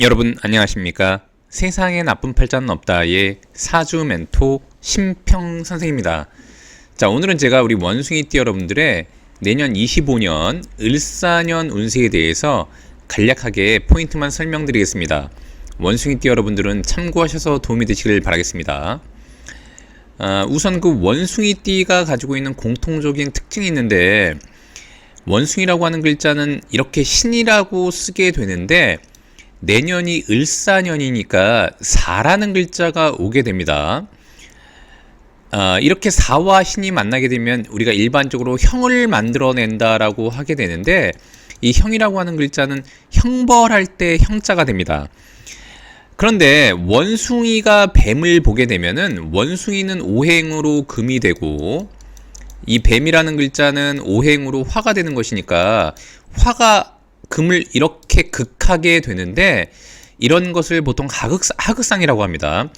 여러분 안녕하십니까? 세상에 나쁜 팔자는 없다의 사주 멘토 심평 선생입니다. 자 오늘은 제가 우리 원숭이띠 여러분들의 내년 25년 을사년 운세에 대해서 간략하게 포인트만 설명드리겠습니다. 원숭이띠 여러분들은 참고하셔서 도움이 되시길 바라겠습니다. 아, 우선 그 원숭이띠가 가지고 있는 공통적인 특징이 있는데 원숭이라고 하는 글자는 이렇게 신이라고 쓰게 되는데 내년이 을사년이니까 4라는 글자가 오게 됩니다. 아, 이렇게 4와 신이 만나게 되면 우리가 일반적으로 형을 만들어낸다라고 하게 되는데 이 형이라고 하는 글자는 형벌할 때 형자가 됩니다. 그런데 원숭이가 뱀을 보게 되면은 원숭이는 오행으로 금이 되고 이 뱀이라는 글자는 오행으로 화가 되는 것이니까 화가 금을 이렇게 극하게 되는데 이런 것을 보통 하극, 하극상이라고 합니다.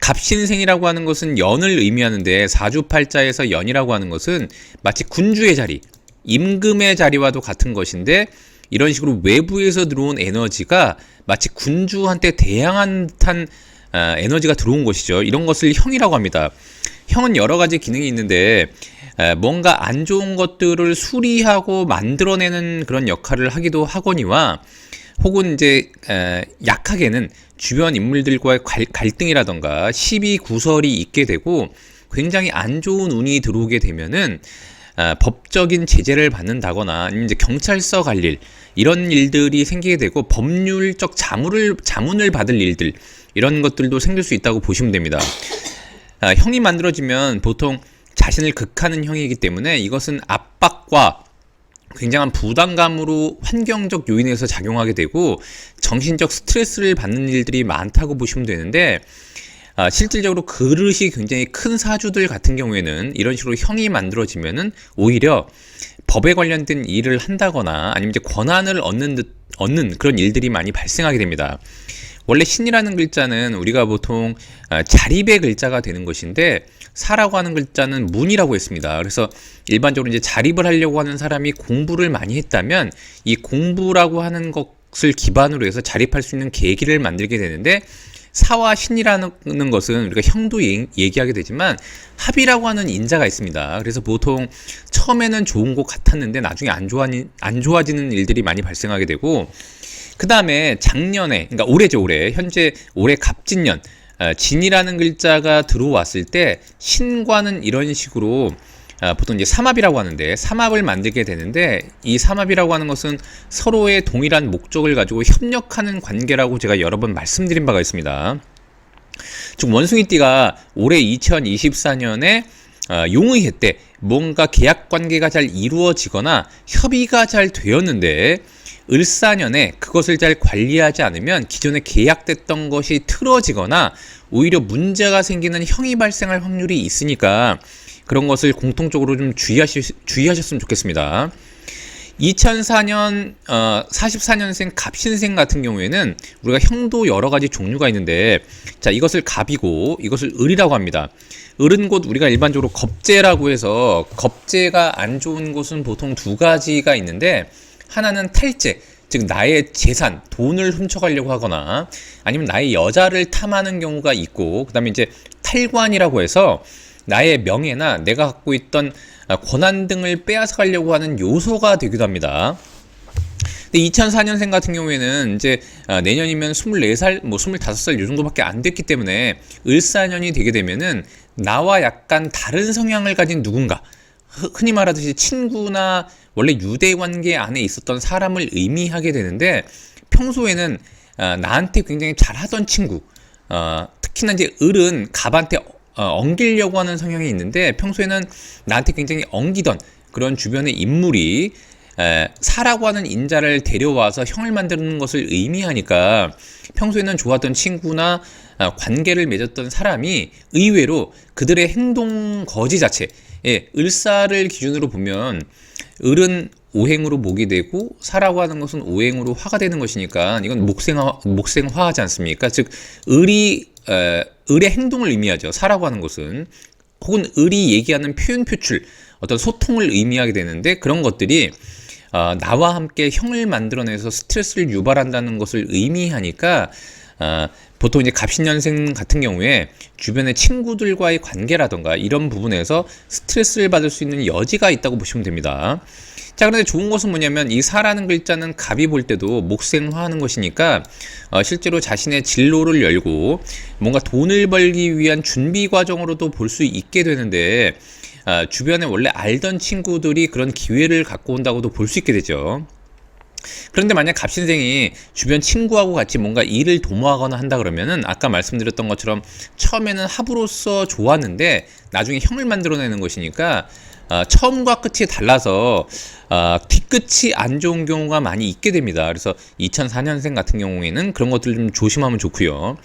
갑신생이라고 하는 것은 연을 의미하는데 사주팔자에서 연이라고 하는 것은 마치 군주의 자리, 임금의 자리와도 같은 것인데 이런 식으로 외부에서 들어온 에너지가 마치 군주한테 대항한 듯한 아, 에너지가 들어온 것이죠. 이런 것을 형이라고 합니다. 형은 여러 가지 기능이 있는데 에, 뭔가 안 좋은 것들을 수리하고 만들어내는 그런 역할을 하기도 하거니와 혹은 이제 에, 약하게는 주변 인물들과의 갈, 갈등이라던가 시비 구설이 있게 되고 굉장히 안 좋은 운이 들어오게 되면은 아, 법적인 제재를 받는다거나 이제 경찰서 갈 일 이런 일들이 생기게 되고 법률적 자문을 자문을 받을 일들 이런 것들도 생길 수 있다고 보시면 됩니다. 아, 형이 만들어지면 보통 자신을 극하는 형이기 때문에 이것은 압박과 굉장한 부담감으로 환경적 요인에서 작용하게 되고 정신적 스트레스를 받는 일들이 많다고 보시면 되는데 아, 실질적으로 그릇이 굉장히 큰 사주들 같은 경우에는 이런 식으로 형이 만들어지면은 오히려 법에 관련된 일을 한다거나 아니면 이제 권한을 얻는 듯 얻는 그런 일들이 많이 발생하게 됩니다. 원래 신이라는 글자는 우리가 보통 아, 자립의 글자가 되는 것인데 사라고 하는 글자는 문이라고 했습니다. 그래서 일반적으로 이제 자립을 하려고 하는 사람이 공부를 많이 했다면 이 공부라고 하는 것을 기반으로 해서 자립할 수 있는 계기를 만들게 되는데 사와 신이라는 것은 우리가 형도 얘기하게 되지만 합이라고 하는 인자가 있습니다. 그래서 보통 처음에는 좋은 것 같았는데 나중에 안, 좋아, 안 좋아지는 일들이 많이 발생하게 되고 그 다음에 작년에 그러니까 올해죠 올해 현재 올해 갑진년 어, 진이라는 글자가 들어왔을 때 신과는 이런 식으로 아, 보통 이제 삼합이라고 하는데 삼합을 만들게 되는데 이 삼합이라고 하는 것은 서로의 동일한 목적을 가지고 협력하는 관계라고 제가 여러 번 말씀드린 바가 있습니다. 즉 원숭이띠가 올해 2024년에 어, 용의 해때 뭔가 계약 관계가 잘 이루어지거나 협의가 잘 되었는데 을사년에 그것을 잘 관리하지 않으면 기존에 계약됐던 것이 틀어지거나 오히려 문제가 생기는 형이 발생할 확률이 있으니까 그런 것을 공통적으로 좀 주의하시, 주의하셨으면 좋겠습니다. 2004년 어, 44년생 갑신생 같은 경우에는 우리가 형도 여러 가지 종류가 있는데 자 이것을 갑이고 이것을 을이라고 합니다. 을은 곧 우리가 일반적으로 겁재라고 해서 겁재가 안 좋은 곳은 보통 두 가지가 있는데 하나는 탈재 즉 나의 재산 돈을 훔쳐가려고 하거나 아니면 나의 여자를 탐하는 경우가 있고 그다음에 이제 탈관이라고 해서 나의 명예나 내가 갖고 있던 권한 등을 빼앗아 가려고 하는 요소가 되기도 합니다. 근데 2004년생 같은 경우에는 이제 아, 내년이면 24살, 뭐 25살 요 정도밖에 안 됐기 때문에 을사년이 되게 되면은 나와 약간 다른 성향을 가진 누군가 흔히 말하듯이 친구나 원래 유대 관계 안에 있었던 사람을 의미하게 되는데 평소에는 아, 나한테 굉장히 잘하던 친구 어, 특히나 이제 을은 갑한테 어, 엉기려고 하는 성향이 있는데 평소에는 나한테 굉장히 엉기던 그런 주변의 인물이 에, 사라고 하는 인자를 데려와서 형을 만드는 것을 의미하니까 평소에는 좋았던 친구나 아, 관계를 맺었던 사람이 의외로 그들의 행동 거지 자체, 예, 을사를 기준으로 보면 을은 오행으로 목이 되고 사라고 하는 것은 오행으로 화가 되는 것이니까 이건 목생화, 목생화하지 않습니까? 즉 을이 에, 을의 행동을 의미하죠. 사라고 하는 것은 혹은 을이 얘기하는 표현 표출, 어떤 소통을 의미하게 되는데 그런 것들이 어, 나와 함께 형을 만들어내서 스트레스를 유발한다는 것을 의미하니까 어, 보통 이제 갑신년생 같은 경우에 주변의 친구들과의 관계라던가 이런 부분에서 스트레스를 받을 수 있는 여지가 있다고 보시면 됩니다. 자, 그런데 좋은 것은 뭐냐면 이 사라는 글자는 갑이 볼 때도 목생화하는 것이니까 어, 실제로 자신의 진로를 열고 뭔가 돈을 벌기 위한 준비 과정으로도 볼 수 있게 되는데 아, 주변에 원래 알던 친구들이 그런 기회를 갖고 온다고도 볼 수 있게 되죠. 그런데 만약 갑신생이 주변 친구하고 같이 뭔가 일을 도모하거나 한다 그러면은 아까 말씀드렸던 것처럼 처음에는 합으로서 좋았는데 나중에 형을 만들어내는 것이니까 어, 처음과 끝이 달라서 어, 뒤끝이 안 좋은 경우가 많이 있게 됩니다. 그래서 2004년생 같은 경우에는 그런 것들 좀 조심하면 좋고요.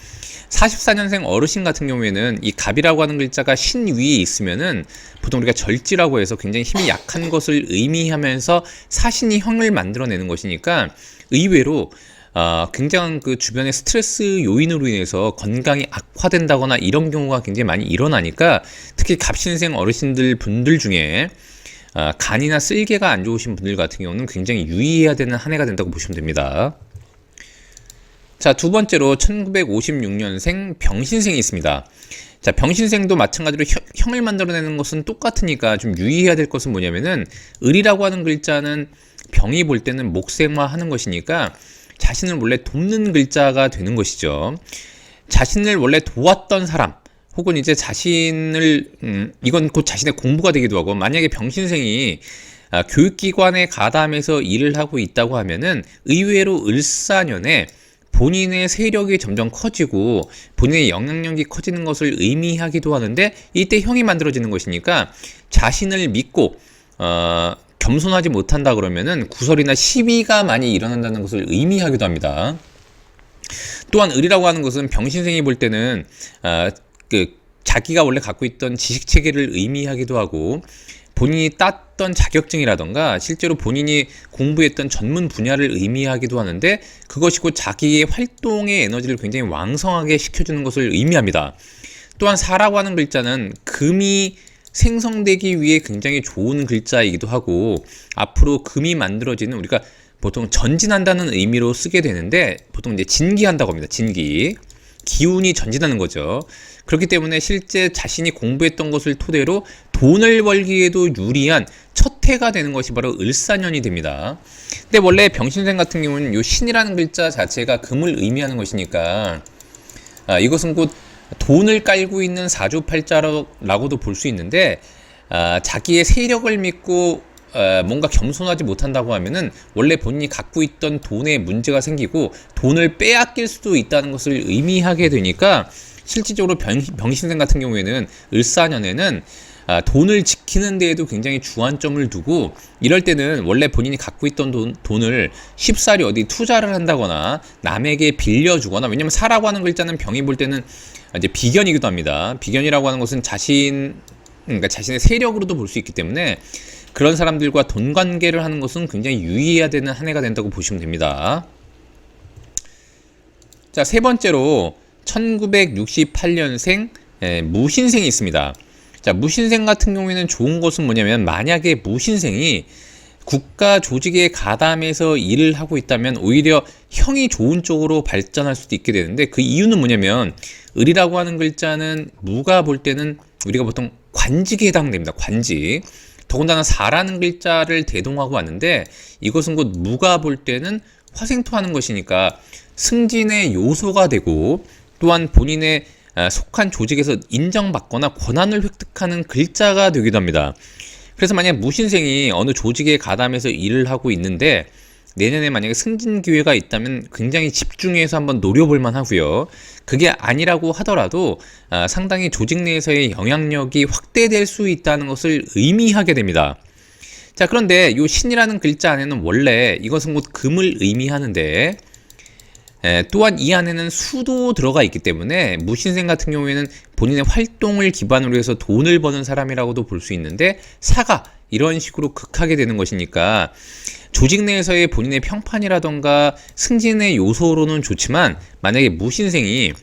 44년생 어르신 같은 경우에는 이 갑이라고 하는 글자가 신 위에 있으면은 보통 우리가 절지라고 해서 굉장히 힘이 약한 것을 의미하면서 사신이 형을 만들어내는 것이니까 의외로 어, 굉장한 그 주변의 스트레스 요인으로 인해서 건강이 악화된다거나 이런 경우가 굉장히 많이 일어나니까 특히 갑신생 어르신들 분들 중에 어, 간이나 쓸개가 안 좋으신 분들 같은 경우는 굉장히 유의해야 되는 한 해가 된다고 보시면 됩니다. 자, 두 번째로 1956년생 병신생이 있습니다. 자, 병신생도 마찬가지로 형, 을 만들어내는 것은 똑같으니까 좀 유의해야 될 것은 뭐냐면은 을이라고 하는 글자는 병이 볼 때는 목생화 하는 것이니까 자신을 원래 돕는 글자가 되는 것이죠. 자신을 원래 도왔던 사람, 혹은 이제 자신을, 음, 이건 곧 자신의 공부가 되기도 하고, 만약에 병신생이 아, 교육기관에 가담해서 일을 하고 있다고 하면은 의외로 을사년에 본인의 세력이 점점 커지고 본인의 영향력이 커지는 것을 의미하기도 하는데 이때 형이 만들어지는 것이니까 자신을 믿고 어, 겸손하지 못한다 그러면은 구설이나 시비가 많이 일어난다는 것을 의미하기도 합니다. 또한 을이라고 하는 것은 병신생이 볼 때는 어, 그 자기가 원래 갖고 있던 지식 체계를 의미하기도 하고 본인이 땄던 자격증이라던가 실제로 본인이 공부했던 전문 분야를 의미하기도 하는데 그것이 곧 자기의 활동의 에너지를 굉장히 왕성하게 시켜주는 것을 의미합니다. 또한 사라고 하는 글자는 금이 생성되기 위해 굉장히 좋은 글자이기도 하고 앞으로 금이 만들어지는 우리가 보통 전진한다는 의미로 쓰게 되는데 보통 이제 진기한다고 합니다. 진기. 기운이 전진하는 거죠. 그렇기 때문에 실제 자신이 공부했던 것을 토대로 돈을 벌기에도 유리한 첫 해가 되는 것이 바로 을사년이 됩니다. 근데 원래 병신생 같은 경우는 요 신이라는 글자 자체가 금을 의미하는 것이니까 아, 이것은 곧 돈을 깔고 있는 사주팔자라고도 볼 수 있는데 아, 자기의 세력을 믿고 어, 뭔가 겸손하지 못한다고 하면은 원래 본인이 갖고 있던 돈에 문제가 생기고 돈을 빼앗길 수도 있다는 것을 의미하게 되니까 실질적으로 병, 병신생 같은 경우에는 을사년에는 아, 돈을 지키는 데에도 굉장히 주안점을 두고 이럴 때는 원래 본인이 갖고 있던 돈, 돈을 쉽사리 어디 투자를 한다거나 남에게 빌려주거나 왜냐면 사라고 하는 글자는 병이 볼 때는 이제 비견이기도 합니다. 비견이라고 하는 것은 자신 그러니까 자신의 세력으로도 볼 수 있기 때문에 그런 사람들과 돈 관계를 하는 것은 굉장히 유의해야 되는 한 해가 된다고 보시면 됩니다. 자, 세 번째로 1968년생 예, 무신생이 있습니다. 자, 무신생 같은 경우에는 좋은 것은 뭐냐면 만약에 무신생이 국가 조직에 가담해서 일을 하고 있다면 오히려 형이 좋은 쪽으로 발전할 수도 있게 되는데 그 이유는 뭐냐면 을이라고 하는 글자는 무가 볼 때는 우리가 보통 관직에 해당됩니다. 관직. 더군다나 사라는 글자를 대동하고 왔는데 이것은 곧 무가 볼 때는 화생토하는 것이니까 승진의 요소가 되고 또한 본인의 아, 속한 조직에서 인정받거나 권한을 획득하는 글자가 되기도 합니다. 그래서 만약 무신생이 어느 조직에 가담해서 일을 하고 있는데 내년에 만약에 승진 기회가 있다면 굉장히 집중해서 한번 노려볼 만 하고요. 그게 아니라고 하더라도 아, 상당히 조직 내에서의 영향력이 확대될 수 있다는 것을 의미하게 됩니다. 자, 그런데 이 신이라는 글자 안에는 원래 이것은 곧 금을 의미하는데 에, 또한 이 안에는 수도 들어가 있기 때문에 무신생 같은 경우에는 본인의 활동을 기반으로 해서 돈을 버는 사람이라고도 볼 수 있는데 사가 이런 식으로 극하게 되는 것이니까 조직 내에서의 본인의 평판이라던가 승진의 요소로는 좋지만 만약에 무신생이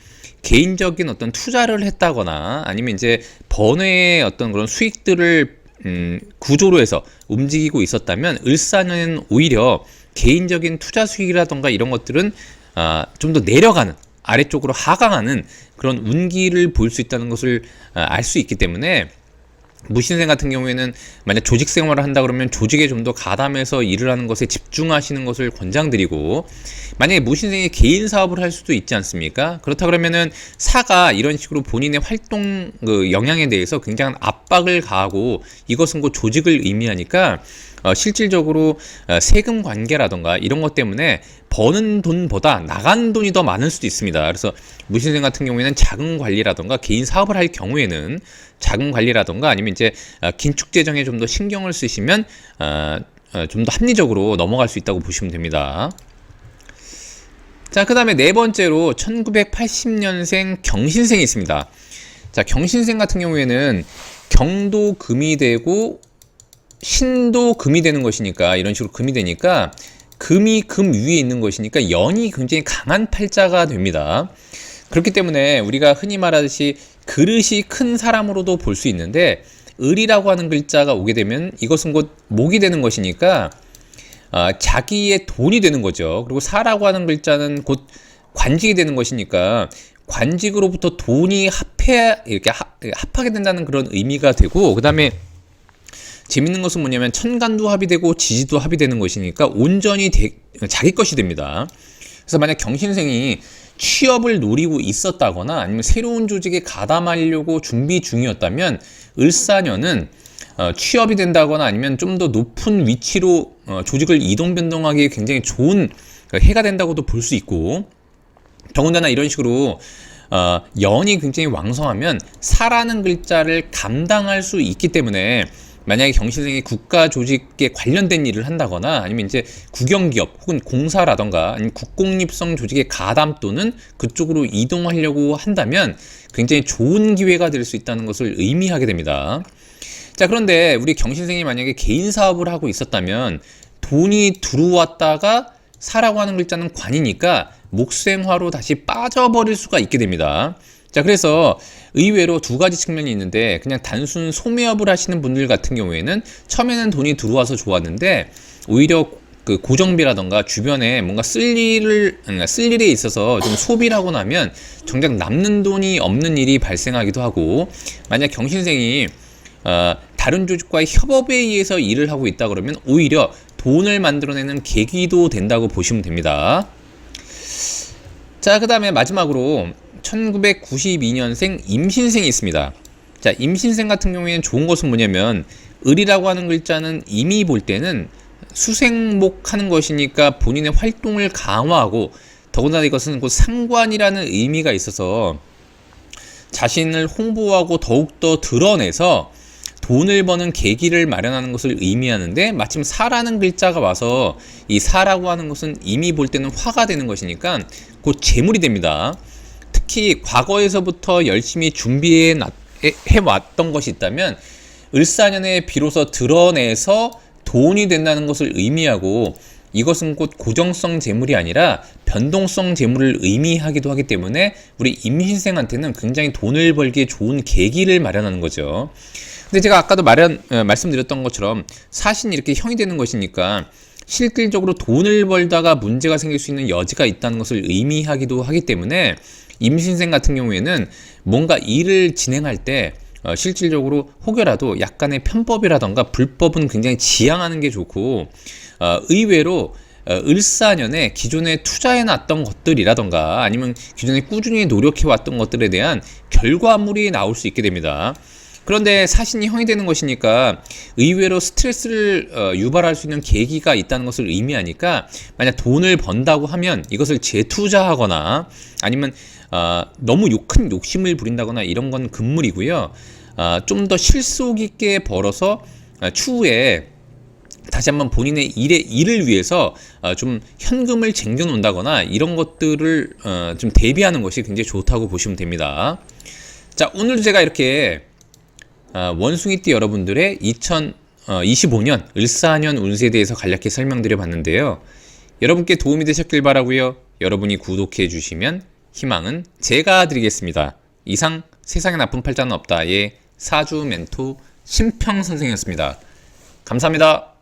개인적인 어떤 투자를 했다거나 아니면 이제 번외의 어떤 그런 수익들을 음, 구조로 해서 움직이고 있었다면 을사년에는 오히려 개인적인 투자 수익이라던가 이런 것들은 아, 좀 더 내려가는 아래쪽으로 하강하는 그런 운기를 볼 수 있다는 것을 아, 알수 있기 때문에 무신생 같은 경우에는 만약 조직 생활을 한다 그러면 조직에 좀 더 가담해서 일을 하는 것에 집중하시는 것을 권장드리고 만약에 무신생이 개인 사업을 할 수도 있지 않습니까? 그렇다 그러면은 사가 이런 식으로 본인의 활동 그 영향에 대해서 굉장한 압박을 가하고 이것은 곧 조직을 의미하니까 어, 실질적으로 어, 세금 관계라던가 이런 것 때문에 버는 돈보다 나간 돈이 더 많을 수도 있습니다. 그래서 무신생 같은 경우에는 자금 관리라던가 개인 사업을 할 경우에는 자금 관리라던가 아니면 이제 어, 긴축 재정에 좀 더 신경을 쓰시면 어, 어, 좀 더 합리적으로 넘어갈 수 있다고 보시면 됩니다. 자, 그 다음에 네 번째로 1980년생 경신생이 있습니다. 자, 경신생 같은 경우에는 경도 금이 되고 신도 금이 되는 것이니까 이런 식으로 금이 되니까 금이 금 위에 있는 것이니까 연이 굉장히 강한 팔자가 됩니다. 그렇기 때문에 우리가 흔히 말하듯이 그릇이 큰 사람으로도 볼 수 있는데 을이라고 하는 글자가 오게 되면 이것은 곧 목이 되는 것이니까 아, 자기의 돈이 되는 거죠. 그리고 사라고 하는 글자는 곧 관직이 되는 것이니까 관직으로부터 돈이 합해 이렇게 합, 합하게 된다는 그런 의미가 되고 그다음에 재밌는 것은 뭐냐면 천간도 합이 되고 지지도 합이 되는 것이니까 온전히 대, 자기 것이 됩니다. 그래서 만약 경신생이 취업을 노리고 있었다거나 아니면 새로운 조직에 가담하려고 준비 중이었다면 을사년은 어, 취업이 된다거나 아니면 좀 더 높은 위치로 어, 조직을 이동 변동하기에 굉장히 좋은 그 해가 된다고도 볼 수 있고 더군다나 이런 식으로 어, 연이 굉장히 왕성하면 사라는 글자를 감당할 수 있기 때문에 만약에 경신생이 국가 조직에 관련된 일을 한다거나 아니면 이제 국영기업 혹은 공사라던가 아니면 국공립성 조직의 가담 또는 그쪽으로 이동하려고 한다면 굉장히 좋은 기회가 될 수 있다는 것을 의미하게 됩니다. 자, 그런데 우리 경신생이 만약에 개인 사업을 하고 있었다면 돈이 들어왔다가 사라고 하는 글자는 관이니까 목생화로 다시 빠져버릴 수가 있게 됩니다. 자, 그래서 의외로 두 가지 측면이 있는데 그냥 단순 소매업을 하시는 분들 같은 경우에는 처음에는 돈이 들어와서 좋았는데 오히려 그 고정비라던가 주변에 뭔가 쓸 일을 쓸 일에 있어서 좀 소비를 하고 나면 정작 남는 돈이 없는 일이 발생하기도 하고 만약 경신생이 어, 다른 조직과의 협업에 의해서 일을 하고 있다 그러면 오히려 돈을 만들어내는 계기도 된다고 보시면 됩니다. 자, 그 다음에 마지막으로 1992년생 임신생이 있습니다. 자, 임신생 같은 경우에는 좋은 것은 뭐냐면 을이라고 하는 글자는 이미 볼 때는 수생목 하는 것이니까 본인의 활동을 강화하고 더군다나 이것은 곧 상관이라는 의미가 있어서 자신을 홍보하고 더욱더 드러내서 돈을 버는 계기를 마련하는 것을 의미하는데 마침 사라는 글자가 와서 이 사라고 하는 것은 이미 볼 때는 화가 되는 것이니까 곧 재물이 됩니다. 특히 과거에서부터 열심히 준비해 왔던 것이 있다면 을사년에 비로소 드러내서 돈이 된다는 것을 의미하고 이것은 곧 고정성 재물이 아니라 변동성 재물을 의미하기도 하기 때문에 우리 임신생한테는 굉장히 돈을 벌기에 좋은 계기를 마련하는 거죠. 근데 제가 아까도 말한, 어, 말씀드렸던 것처럼 사신이 이렇게 형이 되는 것이니까 실질적으로 돈을 벌다가 문제가 생길 수 있는 여지가 있다는 것을 의미하기도 하기 때문에 임신생 같은 경우에는 뭔가 일을 진행할 때 어, 실질적으로 혹여라도 약간의 편법이라던가 불법은 굉장히 지양하는 게 좋고 어, 의외로 어, 을사년에 기존에 투자해놨던 것들이라던가 아니면 기존에 꾸준히 노력해왔던 것들에 대한 결과물이 나올 수 있게 됩니다. 그런데 사신이 형이 되는 것이니까 의외로 스트레스를 어, 유발할 수 있는 계기가 있다는 것을 의미하니까 만약 돈을 번다고 하면 이것을 재투자하거나 아니면 어, 너무 욕, 큰 욕심을 부린다거나 이런 건 금물이고요. 어, 좀더 실속 있게 벌어서 어, 추후에 다시 한번 본인의 일의 일을 위해서 어, 좀 현금을 쟁겨 놓는다거나 이런 것들을 어, 좀 대비하는 것이 굉장히 좋다고 보시면 됩니다. 자, 오늘 제가 이렇게 어, 원숭이띠 여러분들의 2025년 을사년 운세에 대해서 간략히 설명드려 봤는데요. 여러분께 도움이 되셨길 바라고요. 여러분이 구독해 주시면 희망은 제가 드리겠습니다. 이상 세상에 나쁜 팔자는 없다의 사주 멘토 심평 선생이었습니다. 감사합니다.